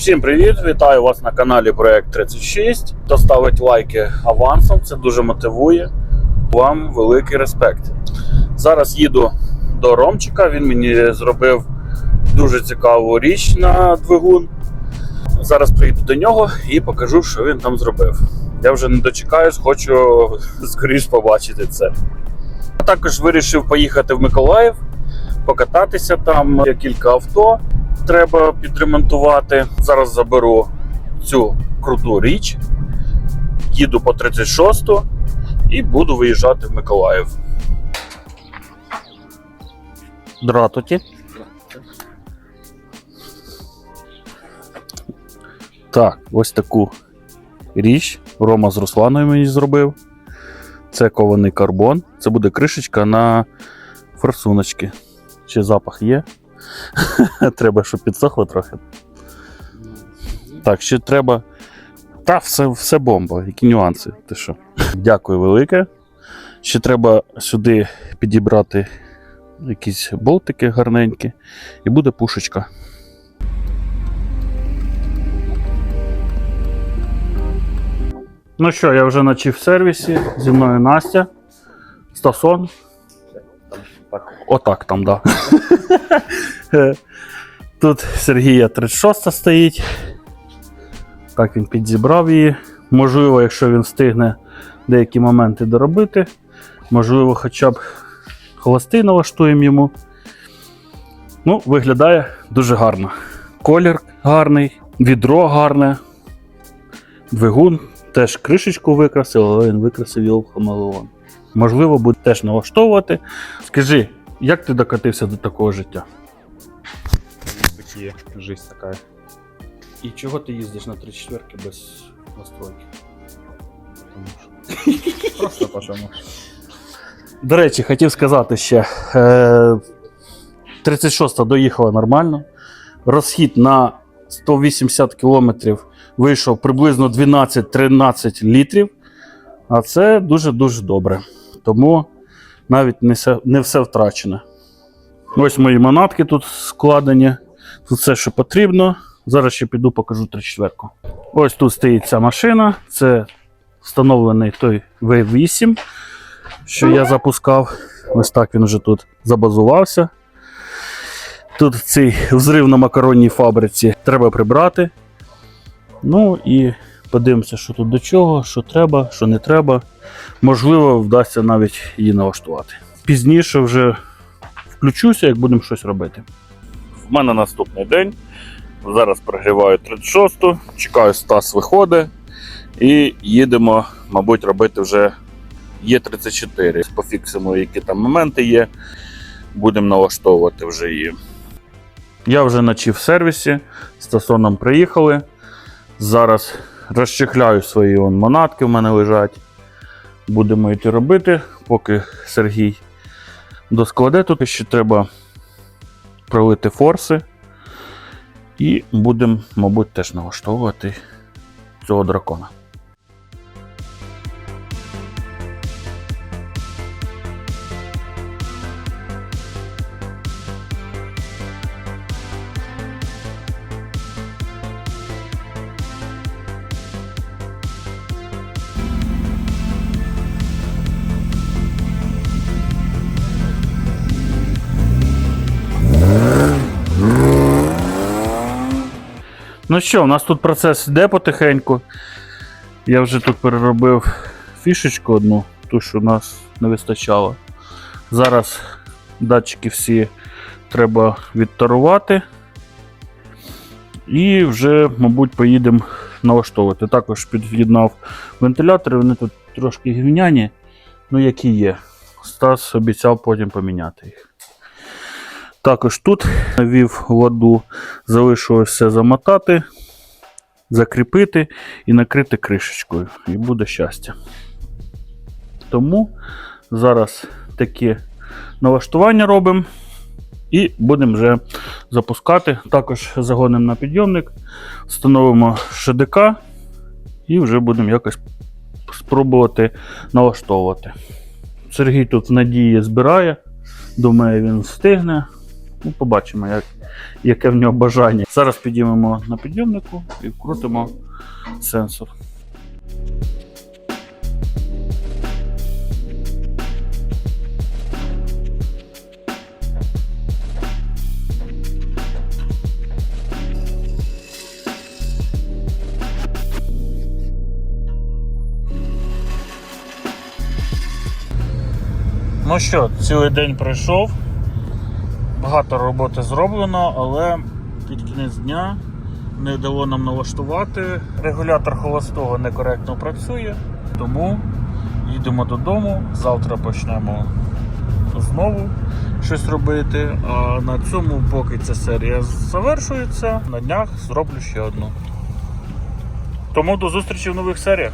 Всім привіт! Вітаю вас на каналі Проект 36. Хто ставить лайки авансом, це дуже мотивує. Вам великий респект. Зараз їду до Ромчика. Він мені зробив дуже цікаву річ на двигун. Зараз приїду до нього і покажу, що він там зробив. Я вже не дочекаюсь, хочу скоріш побачити це. Також вирішив поїхати в Миколаїв, покататися там. Є кілька авто треба підремонтувати. Зараз заберу цю круту річ, їду по 36 і буду виїжджати в Миколаїв. Дратуті. Так, ось таку річ Рома з Русланою мені зробив. Це кований карбон. Це буде кришечка на форсуночки. Ще запах є. треба, щоб підсохло трохи. Так, ще треба. Та, все, все бомба, які нюанси. Ти що? Дякую велике. Ще треба сюди підібрати якісь болтики гарненькі, і буде пушечка. Ну що, я вже наче в сервісі. Зі мною Настя. Стасон. Отак там, да. Тут Сергія 36 стоїть. Так він підзібрав її. Можливо, якщо він встигне деякі моменти доробити. Можливо, хоча б холостий налаштуємо йому. Ну, виглядає дуже гарно. Колір гарний, відро гарне. Двигун теж кришечку викрасив, але він викрасив його в хамелеон. Можливо, буде теж налаштовувати. Скажи, як ти докатився до такого життя? Жизнь такая. І чого ти їздиш на 34 без настройки? Просто потому что. До речі, хотів сказати ще: е, 36 доїхала нормально. Розхід на 180 км вийшов приблизно 12-13 літрів. А це дуже-дуже добре. Тому навіть не все, не все втрачено. Ось мої манатки тут складені. Тут все, що потрібно. Зараз ще піду покажу 34. Ось тут стоїть ця машина. Це встановлений той V8, що я запускав. Ось так він вже тут забазувався. Тут цей взрив на макаронній фабриці треба прибрати. Ну і подивимося, що тут до чого, що треба, що не треба. Можливо, вдасться навіть її налаштувати. Пізніше вже включуся, як будемо щось робити. В мене наступний день. Зараз прогріваю 36-ту, чекаю, Стас виходить. І їдемо, мабуть, робити вже Є34. Пофіксимо, які там моменти є. Будемо налаштовувати вже її. Я вже наче в сервісі, з стасоном приїхали. Зараз розчехляю свої вон манатки, в мене лежать. Будемо йти робити, поки Сергій доскладе. Тут ще треба пролити форси. І будемо, мабуть, теж налаштовувати цього дракона. Ну що, у нас тут процес йде потихеньку. Я вже тут переробив фішечку одну, ту, що у нас не вистачало. Зараз датчики всі треба відтарувати. І вже, мабуть, поїдемо налаштовувати. Також під'єднав вентилятори, вони тут трошки гівняні, ну які є. Стас обіцяв потім поміняти їх. Також тут навів ладу, залишилося замотати, закріпити і накрити кришечкою. І буде щастя. Тому зараз такі налаштування робимо і будемо вже запускати. Також загонимо на підйомник, встановимо ШДК і вже будемо якось спробувати налаштовувати. Сергій тут надії збирає. Думаю, він встигне. Ну, побачимо, як, яке в нього бажання. Зараз підіймемо на підйомнику і вкрутимо сенсор. Ну що, цілий день пройшов. Багато роботи зроблено, але під кінець дня не дало нам налаштувати. Регулятор холостого некоректно працює, тому їдемо додому. Завтра почнемо знову щось робити. А на цьому, поки ця серія завершується, на днях зроблю ще одну. Тому до зустрічі в нових серіях.